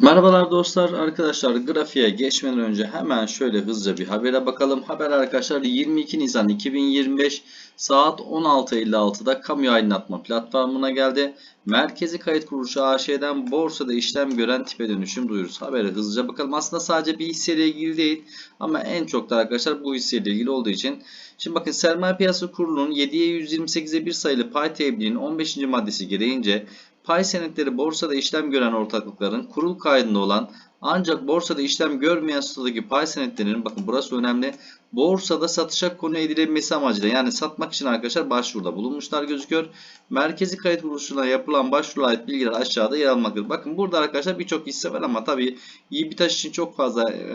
Merhabalar dostlar. Arkadaşlar grafiğe geçmeden önce hemen şöyle hızlıca bir habere bakalım. Haber arkadaşlar 22 Nisan 2025 saat 16.56'da kamu aydınlatma platformuna geldi. Merkezi Kayıt Kuruluşu AŞ'den borsada işlem gören tipe dönüşüm duyurusu. Habere hızlıca bakalım. Aslında sadece bir hisseyle ilgili değil ama en çok da arkadaşlar bu hisseyle ilgili olduğu için. Şimdi bakın Sermaye Piyasası Kurulu'nun 7'ye 128'e 1 sayılı pay tebliğinin 15. maddesi gereğince Pay senetleri borsada işlem gören ortaklıkların kurul kaydında olan ancak borsada işlem görmeyen statüdeki pay senetlerinin bakın burası önemli. Borsada satışa konu edilebilmesi amacıyla yani satmak için arkadaşlar başvuruda bulunmuşlar gözüküyor. Merkezi kayıt kuruluşuna yapılan başvuruya ait bilgiler aşağıda yer almaktadır. Bakın burada arkadaşlar birçok hisse var ama tabii iyi bir taş için çok fazla e,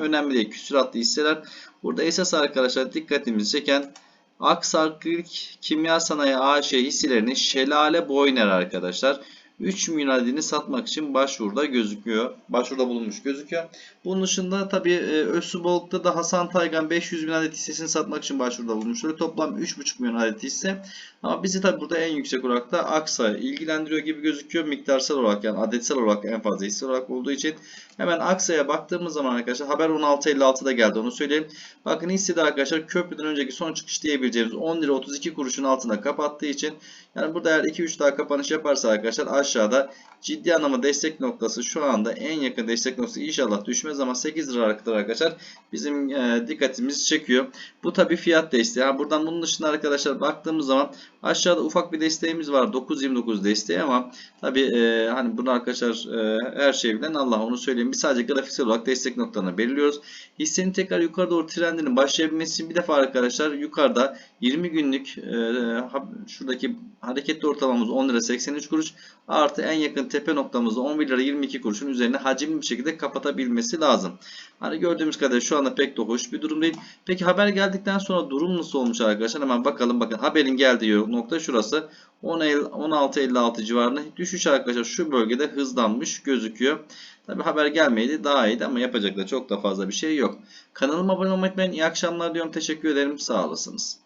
önemli değil. Küsuratlı hisseler. Burada esas arkadaşlar dikkatimizi çeken Aksarklik Kimya Sanayi AŞ hisselerinin Şelale Boyner arkadaşlar. 3 milyon adedini satmak için başvuruda gözüküyor. Başvuruda bulunmuş gözüküyor. Bunun dışında tabii e, Özsuboluk'ta da Hasan Taygan 500 bin adet hissesini satmak için başvuruda bulunmuşlar. Toplam 3,5 milyon adet hisse. Ama bizi tabii burada en yüksek olarak da Aksa ilgilendiriyor gibi gözüküyor. Miktarsal olarak yani adetsel olarak en fazla hisse olarak olduğu için. Hemen Aksa'ya baktığımız zaman arkadaşlar haber 16.56'da geldi onu söyleyeyim. Bakın hissede arkadaşlar köprüden önceki son çıkış diyebileceğimiz 10 lira 32 kuruşun altında kapattığı için yani burada eğer 2-3 daha kapanış yaparsa arkadaşlar aşağıda ciddi anlamda destek noktası şu anda en yakın destek noktası inşallah düşmez ama 8 lira kadar arkadaşlar bizim e, dikkatimizi çekiyor. Bu tabi fiyat desteği. Ha, buradan bunun dışında arkadaşlar baktığımız zaman aşağıda ufak bir desteğimiz var 9.29 desteği ama tabi e, hani bunu arkadaşlar e, her şey bilen Allah onu söyleyeyim. Biz sadece grafiksel olarak destek noktalarını belirliyoruz. Hissenin tekrar yukarı doğru trendinin başlayabilmesi için bir defa arkadaşlar yukarıda 20 günlük e, şuradaki hareketli ortalamamız 10 lira 83 kuruş artı en yakın tepe noktamızda 11 lira 22 kuruşun üzerine hacimli bir şekilde kapatabilmesi lazım. Hani gördüğümüz kadar şu anda pek de hoş bir durum değil. Peki haber geldikten sonra durum nasıl olmuş arkadaşlar? Hemen bakalım. Bakın haberin geldiği nokta şurası. 16.56 civarında düşüş arkadaşlar şu bölgede hızlanmış gözüküyor. Tabi haber gelmeydi daha iyiydi ama yapacak da çok da fazla bir şey yok. Kanalıma abone olmayı unutmayın. İyi akşamlar diyorum. Teşekkür ederim. Sağ olasınız.